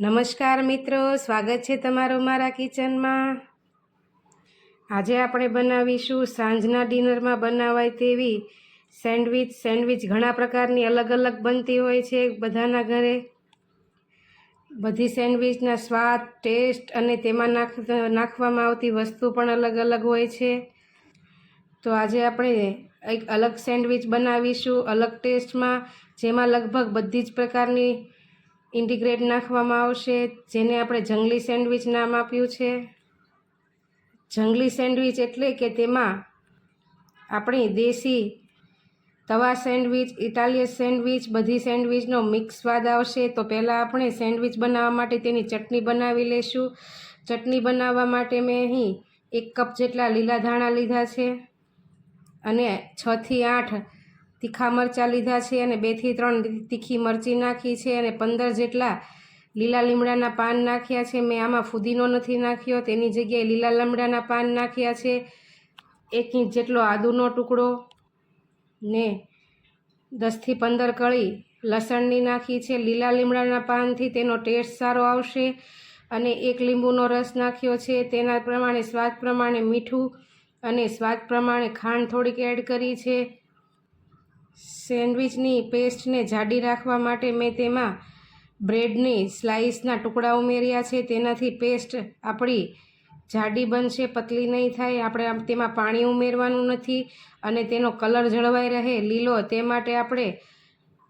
નમસ્કાર મિત્રો, સ્વાગત છે તમારું મારા કિચનમાં. આજે આપણે બનાવીશું સાંજના ડિનરમાં બનાવાય તેવી સેન્ડવિચ. સેન્ડવિચ ઘણા પ્રકારની અલગ અલગ બનતી હોય છે બધાના ઘરે. બધી સેન્ડવિચના સ્વાદ, ટેસ્ટ અને તેમાં નાખ, નાખવામાં આવતી વસ્તુ પણ અલગ અલગ હોય છે. તો આજે આપણે એક અલગ સેન્ડવિચ બનાવીશું અલગ ટેસ્ટમાં, જેમાં લગભગ બધી જ પ્રકારની ઇન્ટિગ્રેટ નાખવામાં આવશે, જેને આપણે જંગલી સેન્ડવિચ નામ આપ્યું છે. જંગલી સેન્ડવિચ એટલે કે તેમાં આપણી દેશી તવા સેન્ડવિચ, ઇટાલિયન સેન્ડવિચ, બધી સેન્ડવિચનો મિક્સ સ્વાદ આવશે. તો પહેલાં આપણે સેન્ડવિચ બનાવવા માટે તેની ચટણી બનાવી લઈશું ચટણી બનાવવા માટે મેં અહીં એક કપ જેટલા લીલા ધાણા લીધા છે અને છથી આઠ તીખા મરચાં લીધા છે અને બેથી ત્રણ તીખી મરચી નાખી છે અને પંદર જેટલા લીલા લીમડાના પાન નાખ્યા છે. મેં આમાં ફુદીનો નથી નાખ્યો. તેની જગ્યાએ લીલા લીમડાના પાન નાખ્યા છે. એક ઇંચ જેટલો આદુનો ટુકડો ને દસથી પંદર કળી લસણની નાખી છે. લીલા લીમડાના પાનથી તેનો ટેસ્ટ સારો આવશે અને એક લીંબુનો રસ નાખ્યો છે. તેના પ્રમાણે સ્વાદ પ્રમાણે મીઠું અને સ્વાદ પ્રમાણે ખાંડ થોડીક એડ કરી છે. સેન્ડવિચની પેસ્ટને જાડી રાખવા માટે મેં તેમાં બ્રેડની સ્લાઇસના ટુકડા ઉમેર્યા છે. તેનાથી પેસ્ટ આપણી જાડી બનશે, પતલી નહીં થાય. આપણે તેમાં પાણી ઉમેરવાનું નથી અને તેનો કલર જળવાઈ રહે લીલો. તે માટે આપણે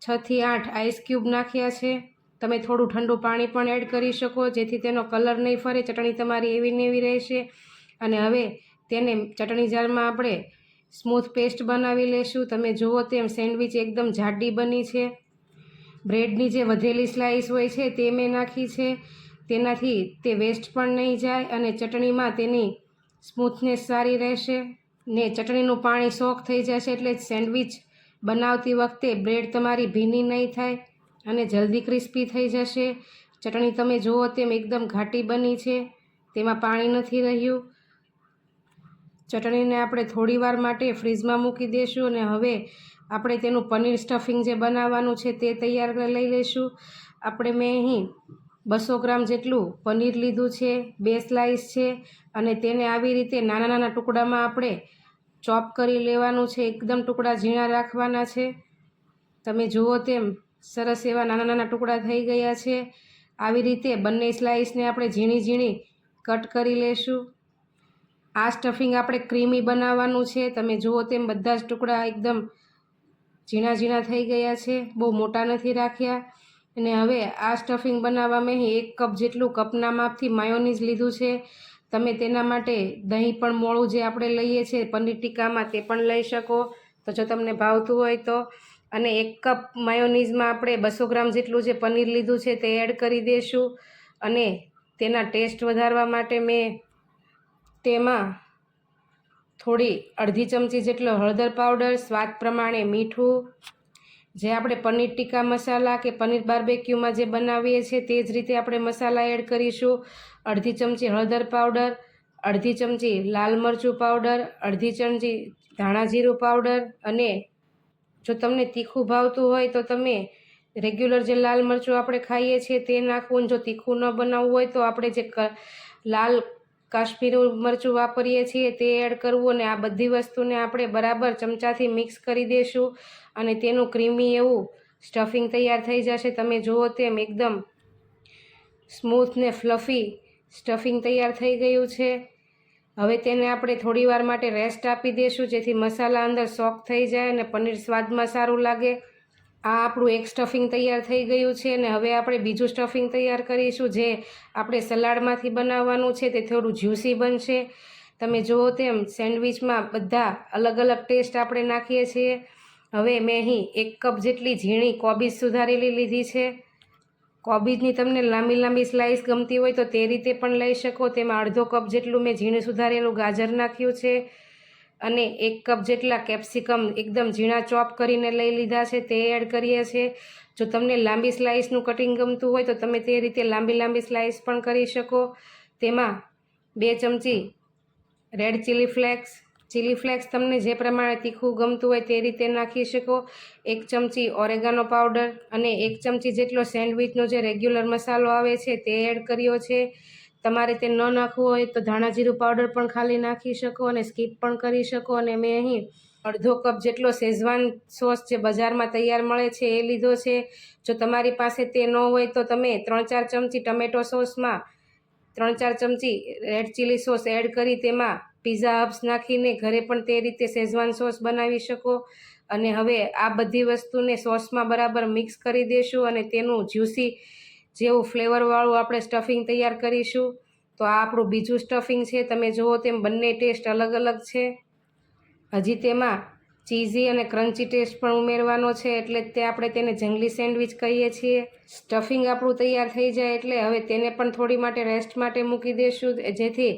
છથી આઠ આઈસ ક્યુબ નાખ્યા છે. તમે થોડું ઠંડુ પાણી પણ એડ કરી શકો, જેથી તેનો કલર નહીં ફરે. ચટણી તમારી એવી ને એવી રહેશે. અને હવે તેને ચટણી જારમાં આપણે સ્મૂથ પેસ્ટ બનાવી લેશું. તમે જુઓ તેમ સેન્ડવિચ એકદમ જાડી બની છે. બ્રેડની જે વધેલી સ્લાઇસ હોય છે તે મેં નાખી છે. તેનાથી તે વેસ્ટ પણ નહીં જાય અને ચટણીમાં તેની સ્મૂથનેસ સારી રહેશે. ને ચટણીનું પાણી સોક થઈ જશે એટલે સેન્ડવિચ બનાવતી વખતે બ્રેડ તમારી ભીની નહીં થાય અને જલ્દી ક્રિસ્પી થઈ જશે. ચટણી તમે જુઓ તેમ એકદમ ઘાટી બની છે. તેમાં પાણી નથી રહ્યું. ચટણીને આપણે થોડી વાર માટે ફ્રીઝમાં મૂકી દઈશું અને હવે આપણે તેનું પનીર સ્ટફિંગ જે બનાવવાનું છે તે તૈયાર લઈ લઈશું. આપણે મેં અહીં બસો ગ્રામ જેટલું પનીર લીધું છે, બે સ્લાઇસ છે અને તેને આવી રીતે નાના નાના ટુકડામાં આપણે ચોપ કરી લેવાનું છે, એકદમ ટુકડા ઝીણા રાખવાના છે. તમે જુઓ તેમ સરસ એવા નાના નાના ટુકડા થઈ ગયા છે. આવી રીતે બંને સ્લાઇસને આપણે ઝીણી ઝીણી કટ કરી લેશું. આ સ્ટફિંગ આપણે ક્રીમી બનાવવાનું છે. તમે જુઓ તેમ બધા જ ટુકડા એકદમ ઝીણા ઝીણા થઈ ગયા છે. બહુ મોટા નથી રાખ્યા. અને હવે આ સ્ટફિંગ બનાવવા મેં એક કપ જેટલું કપના માપથી માયોનીઝ લીધું છે. તમે તેના માટે દહીં પણ મોળું જે આપણે લઈએ છીએ પનીર ટીકામાં તે પણ લઈ શકો. તો જો તમને ભાવતું હોય તો. અને એક કપ માયોનીઝમાં આપણે બસો ગ્રામ જેટલું જે પનીર લીધું છે તે એડ કરી દઈશું અને તેના ટેસ્ટ વધારવા માટે મેં તેમાં થોડી અડધી ચમચી જેટલો હળદર પાવડર, સ્વાદ પ્રમાણે મીઠું, જે આપણે પનીર ટીકા મસાલા કે પનીર બાર્બેક્યુમાં જે બનાવીએ છીએ તે જ રીતે આપણે મસાલા એડ કરીશું. અડધી ચમચી હળદર પાવડર, અડધી ચમચી લાલ મરચું પાવડર, અડધી ચમચી ધાણા જીરું પાવડર અને જો તમને તીખું ભાવતું હોય તો તમે રેગ્યુલર જે લાલ મરચું આપણે ખાઈએ છીએ તે નાખવું જો તીખું ન બનાવવું હોય તો આપણે જે લાલ કાશ્મીરી મરચું વાપરીએ છીએ તે એડ કરવું અને આ બધી વસ્તુને આપણે બરાબર ચમચાથી મિક્સ કરી દઈશું અને તેનું ક્રીમી એવું સ્ટફિંગ તૈયાર થઈ જશે. તમે જુઓ તેમ એકદમ સ્મૂથ ને ફ્લફી સ્ટફિંગ તૈયાર થઈ ગયું છે. હવે તેને આપણે થોડી વાર માટે રેસ્ટ આપી દઈશું જેથી મસાલા અંદર સોક થઈ જાય અને પનીર સ્વાદમાં સારું લાગે. આ આપણું એક સ્ટફિંગ તૈયાર થઈ ગયું છે અને હવે આપણે બીજું સ્ટફિંગ તૈયાર કરીશું જે આપણે સલાડમાંથી બનાવવાનું છે તે થોડું જ્યુસી બનશે. તમે જુઓ તેમ સેન્ડવિચમાં બધા અલગ અલગ ટેસ્ટ આપણે નાખીએ છીએ. હવે મેં અહીં એક કપ જેટલી ઝીણી કોબીજ સુધારેલી લીધી છે. કોબીજની તમને લાંબી લાંબી સ્લાઇસ ગમતી હોય તો તે રીતે પણ લઈ શકો. તેમાં અડધો કપ જેટલું મેં ઝીણું સુધારેલું ગાજર નાખ્યું છે. અને એક કપ જેટલા કેપ્સિકમ એકદમ ઝીણા ચોપ કરીને લઈ લીધા છે, તે એડ કરીએ છીએ. જો તમને લાંબી સ્લાઇસનું કટિંગ ગમતું હોય તો તમે તે રીતે લાંબી લાંબી સ્લાઇસ પણ કરી શકો. તેમાં બે ચમચી red chilli flakes chilli flakes તમને જે પ્રમાણે તીખું ગમતું હોય તે રીતે નાખી શકો. એક ચમચી ઓરેગાનો પાવડર અને એક ચમચી જેટલો સેન્ડવિચનો જે રેગ્યુલર મસાલો આવે છે, તે એડ કર્યો છે. તમારે તે ન નાખવું હોય તો ધાણા જીરું પાવડર પણ ખાલી નાખી શકો અને સ્કીપ પણ કરી શકો. અને મેં અહીં અડધો કપ જેટલો શેઝવાન સોસ જે બજારમાં તૈયાર મળે છે એ લીધો છે. જો તમારી પાસે તે ન હોય તો તમે ત્રણ ચાર ચમચી ટમેટો સોસમાં ત્રણ ચાર ચમચી રેડ ચીલી સોસ એડ કરી તેમાં પીઝા હબ્સ નાખીને ઘરે પણ તે રીતે શેઝવાન સોસ બનાવી શકો. અને હવે આ બધી વસ્તુને સોસમાં બરાબર મિક્સ કરી દઈશું અને તેનું જ્યુસી જેવું ફ્લેવરવાળું આપણે સ્ટફિંગ તૈયાર કરીશું, તો આ આપણું બીજું સ્ટફિંગ છે. તમે જુઓ તેમ બંને ટેસ્ટ અલગ અલગ છે. હજી તેમાં ચીઝી અને ક્રન્ચી ટેસ્ટ પણ ઉમેરવાનો છે, એટલે તે આપણે તેને જંગલી સેન્ડવિચ કહીએ છીએ. સ્ટફિંગ આપણું તૈયાર થઈ જાય એટલે હવે તેને પણ થોડી માટે રેસ્ટ માટે મૂકી દઈશું જેથી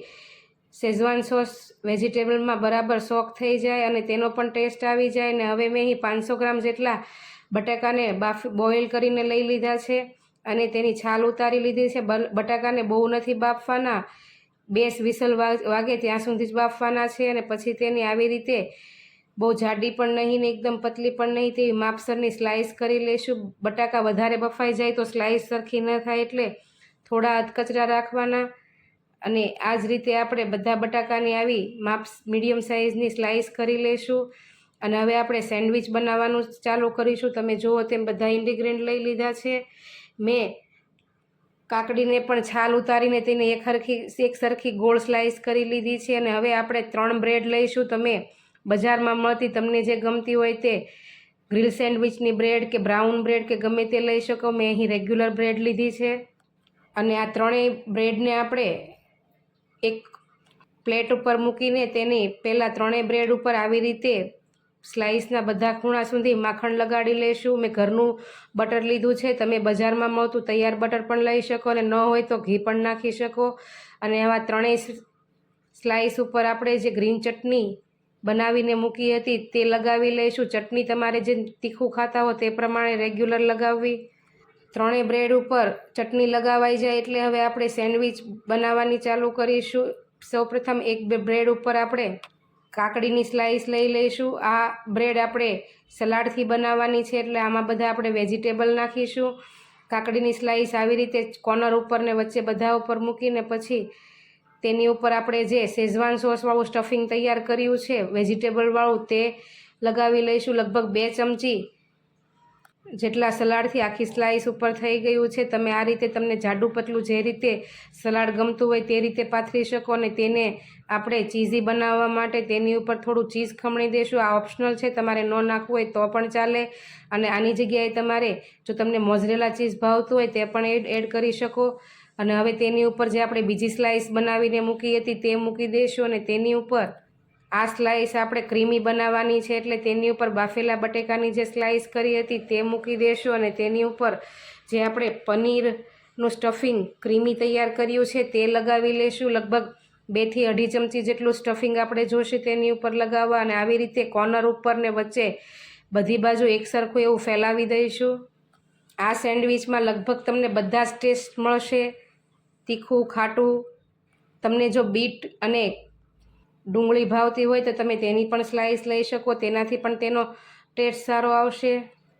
શેઝવાન સોસ વેજીટેબલમાં બરાબર સોક થઈ જાય અને તેનો પણ ટેસ્ટ આવી જાય. અને હવે મેં અહીં પાંચસો ગ્રામ જેટલા બટાકાને બાફ બોઇલ કરીને લઈ લીધા છે. અને તેની છાલ ઉતારી લીધી છે. બટાકાને બહુ નથી બાફવાના. બેસ વિસલ વાગે ત્યાં સુધી જ બાફવાના છે અને પછી તેની આવી રીતે બહુ જાડી પણ નહીં ને એકદમ પતલી પણ નહીં તેવી માપસરની સ્લાઇસ કરી લઈશું બટાકા વધારે બફાઈ જાય તો સ્લાઇસ સરખી ન થાય એટલે થોડા અધકચરા રાખવાના. અને આ જ રીતે આપણે બધા બટાકાની આવી માપ મીડિયમ સાઇઝની સ્લાઇસ કરી લઈશું અને હવે આપણે સેન્ડવિચ બનાવવાનું ચાલુ કરીશું. તમે જુઓ તેમ બધા ઇન્ડિગ્રેન્ટ લઈ લીધા છે. મેં કાકડીને પણ છાલ ઉતારીને તેને એક સરખી એક સરખી ગોળ સ્લાઇસ કરી લીધી છે અને હવે આપણે ત્રણ બ્રેડ લઈશું. તમે બજારમાં મળતી તમને જે ગમતી હોય તે ગ્રીલ સેન્ડવિચની બ્રેડ કે બ્રાઉન બ્રેડ કે ગમે તે લઈ શકો. મેં અહીં રેગ્યુલર બ્રેડ લીધી છે અને આ ત્રણેય બ્રેડને આપણે એક પ્લેટ ઉપર મૂકીને તેની પહેલાં ત્રણેય બ્રેડ ઉપર આવી રીતે સ્લાઇસના બધા ખૂણા સુધી માખણ લગાડી લઈશું મેં ઘરનું બટર લીધું છે. તમે બજારમાં મળતું તૈયાર બટર પણ લઈ શકો અને ન હોય તો ઘી પણ નાખી શકો. અને આવા ત્રણેય સ્લાઇસ ઉપર આપણે જે ગ્રીન ચટણી બનાવીને મૂકી હતી તે લગાવી લઈશું. ચટણી તમારે જે તીખું ખાતા હો તે પ્રમાણે રેગ્યુલર લગાવવી. ત્રણેય બ્રેડ ઉપર ચટણી લગાવાઈ જાય એટલે હવે આપણે સેન્ડવિચ બનાવવાની ચાલુ કરીશું. સૌપ્રથમ એક બ્રેડ ઉપર આપણે કાકડીની સ્લાઇસ લઈ લઈશું. આ બ્રેડ આપણે સલાડથી બનાવવાની છે એટલે આમાં બધા આપણે વેજીટેબલ નાખીશું. કાકડીની સ્લાઇસ આવી રીતે કોર્નર ઉપર ને વચ્ચે બધા ઉપર મૂકીને પછી તેની ઉપર આપણે જે શેઝવાન સોસવાળું સ્ટફિંગ તૈયાર કર્યું છે વેજીટેબલવાળું તે લગાવી લઈશું. લગભગ બે ચમચી જેટલા સલાડથી આખી સ્લાઇસ ઉપર થઈ ગયું છે, તમે આ રીતે તમને જાડું પતલું જે રીતે સલાડ ગમતું હોય તે રીતે પાથરી શકો અને તેને આપણે ચીઝી બનાવવા માટે તેની ઉપર થોડું ચીઝ ખમણી દઈશું આ ઓપ્શનલ છે, તમારે ન નાખવું હોય તો પણ ચાલે. અને આની જગ્યાએ તમારે જો તમને મોઝરેલા ચીઝ ભાવતું હોય તે પણ એડ એડ કરી શકો. અને હવે તેની ઉપર જે આપણે બીજી સ્લાઇસ બનાવીને મૂકી હતી તે મૂકી દઈશું અને તેની ઉપર આ સ્લાઇસ આપણે ક્રીમી બનાવવાની છે એટલે તેની ઉપર બાફેલા બટેકાની જે સ્લાઇસ કરી હતી તે મૂકી દઈશું અને તેની ઉપર જે આપણે પનીરનું સ્ટફિંગ ક્રીમી તૈયાર કર્યું છે તે લગાવી લઈશું લગભગ બેથી અઢી ચમચી જેટલું સ્ટફિંગ આપણે જોશે તેની ઉપર લગાવવા અને આવી રીતે કોર્નર ઉપર ને વચ્ચે બધી બાજુ એકસરખું એવું ફેલાવી દઈશું. આ સેન્ડવિચમાં લગભગ તમને બધા જ ટેસ્ટ મળશે. તીખું, ખાટું. તમને જો બીટ અને ડુંગળી ભાવતી હોય તો તમે તેની પણ સ્લાઇસ લઈ શકો. તેનાથી પણ તેનો ટેસ્ટ સારો આવશે.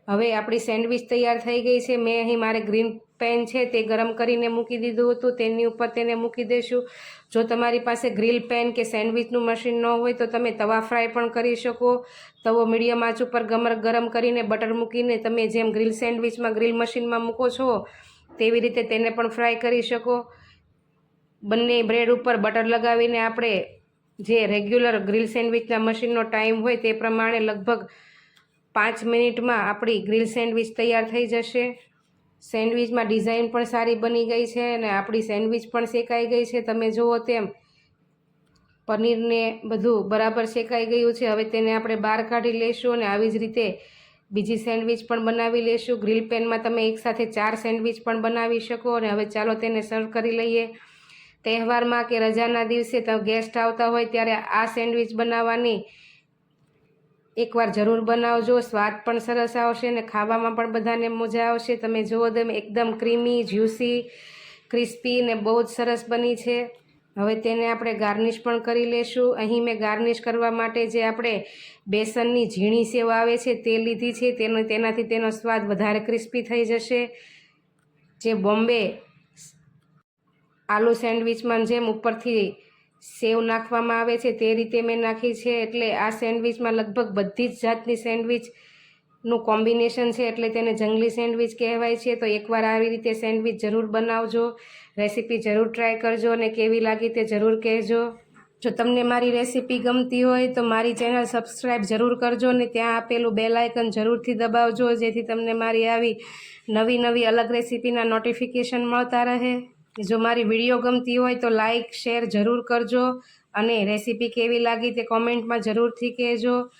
હવે આપણી સેન્ડવિચ તૈયાર થઈ ગઈ છે. મેં અહીં મારે ગ્રીન પેન છે તે ગરમ કરીને મૂકી દીધું હતું. તેની ઉપર તેને મૂકી દઈશું. જો તમારી પાસે ગ્રીલ પેન કે સેન્ડવિચનું મશીન ન હોય તો તમે તવા ફ્રાય પણ કરી શકો. તવો મીડિયમ આંચ ઉપર ગમર ગરમ કરીને બટર મૂકીને તમે જેમ ગ્રીલ સેન્ડવિચમાં ગ્રીલ મશીનમાં મૂકો છો તેવી રીતે તેને પણ ફ્રાય કરી શકો. બંને બ્રેડ ઉપર બટર લગાવીને આપણે જે રેગ્યુલર ગ્રીલ સેન્ડવિચના મશીનનો ટાઈમ હોય તે પ્રમાણે લગભગ પાંચ મિનિટમાં આપણી ગ્રીલ સેન્ડવિચ તૈયાર થઈ જશે. સેન્ડવિચમાં ડિઝાઇન પણ સારી બની ગઈ છે અને આપણી સેન્ડવિચ પણ શેકાઈ ગઈ છે. તમે જુઓ તેમ પનીરને બધું બરાબર શેકાઈ ગયું છે. હવે તેને આપણે બહાર કાઢી લઈશું અને આવી જ રીતે બીજી સેન્ડવિચ પણ બનાવી લઈશું ગ્રીલ પેનમાં તમે એકસાથે ચાર સેન્ડવિચ પણ બનાવી શકો અને હવે ચાલો તેને સર્વ કરી લઈએ. તહેવારમાં કે રજાના દિવસે તો ગેસ્ટ આવતા હોય ત્યારે આ સેન્ડવિચ બનાવવાની એકવાર જરૂર બનાવજો. સ્વાદ પણ સરસ આવશે અને ખાવામાં પણ બધાને મજા આવશે. તમે જુઓ તેમ એકદમ ક્રીમી જ્યુસી ક્રિસ્પી ને બહુ જ સરસ બની છે. હવે તેને આપણે ગાર્નિશ પણ કરી લેશું. અહીં મેં ગાર્નિશ કરવા માટે જે આપણે બેસનની ઝીણી સેવ આવે છે તે લીધી છે. તેનો તેનાથી તેનો સ્વાદ વધારે ક્રિસ્પી થઈ જશે. જે બોમ્બે આલુ સેન્ડવિચમાં જેમ ઉપરથી સેવ નાખવામાં આવે છે તે રીતે મેં નાખી છે. એટલે આ સેન્ડવિચમાં લગભગ બધી જ જાતની સેન્ડવિચનું કોમ્બિનેશન છે. એટલે તેને જંગલી સેન્ડવિચ કહેવાય છે. તો એકવાર આવી રીતે સેન્ડવિચ જરૂર બનાવજો, રેસીપી જરૂર ટ્રાય કરજો અને કેવી લાગી તે જરૂર કહેજો. જો તમને મારી રેસીપી ગમતી હોય તો મારી ચેનલ સબસ્ક્રાઈબ જરૂર કરજો અને ત્યાં આપેલું બેલ આઇકન જરૂરથી દબાવજો, જેથી તમને મારી આવી નવી નવી અલગ રેસીપીના નોટિફિકેશન મળતા રહે. જો મારી વીડિયો ગમતી હોય તો લાઈક, શેર જરૂર કરજો અને રેસીપી કેવી લાગી તે કોમેન્ટમાં જરૂરથી કહેજો.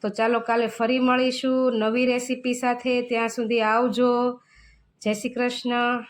તો ચાલો કાલે ફરી મળીશું નવી રેસીપી સાથે. ત્યાં સુધી આવજો. જય શ્રી કૃષ્ણ.